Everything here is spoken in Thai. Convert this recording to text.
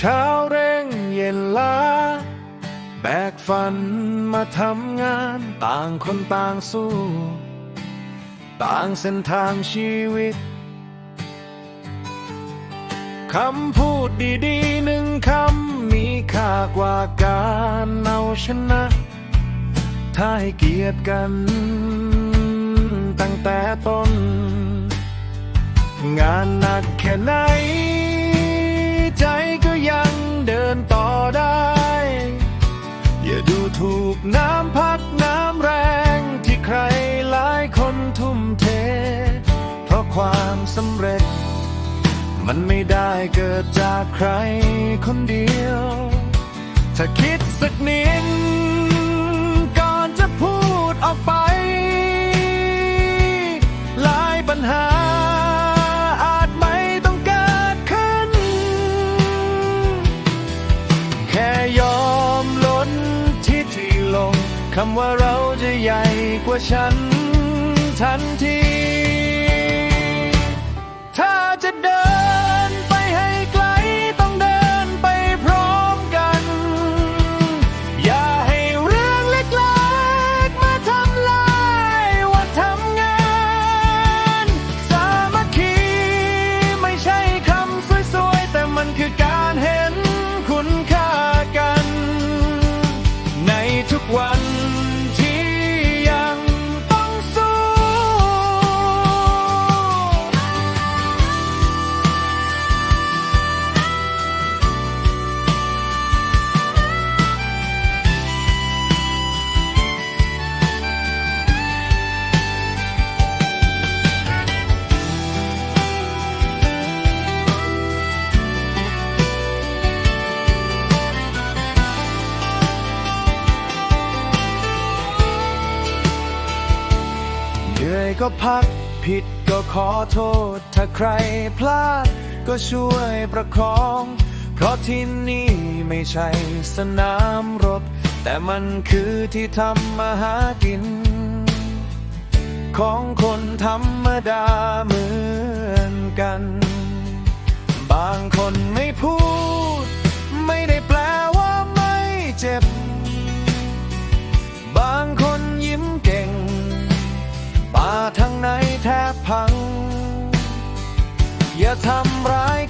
เช้าเร่งเย็นล้า แบกฝันมาทำงานต่างคนต่างสู้ ต่างเส้นทางชีวิต คำพูดดีๆหนึ่งคำ มีค่ากว่าการเอาชนะ ถ้าให้เกียรติกัน ตั้งแต่ต้น งานหนักแค่ไหน นต่อได้ อย่าดูถูกน้ำพักน้ำแรงที่ใครหลายคนทุ่มเท เพราะความสำเร็จ มันไม่ได้เกิดจากใครคนเดียว ถ้าคิดสักนิดก่อนจะพูดออกไป คำว่าเราจะใหญ่กว่าฉันทันที อยก็พัก ผิดก็ขอโทษ ถ้าใครพลาด ก็ช่วยประคอง เพราะที่นี่ไม่ใช่สนามรบ แต่มันคือที่ทำมาหากิน ของคนธรรมดาเหมือนกัน บางคนไม่พูด ร้ายกัน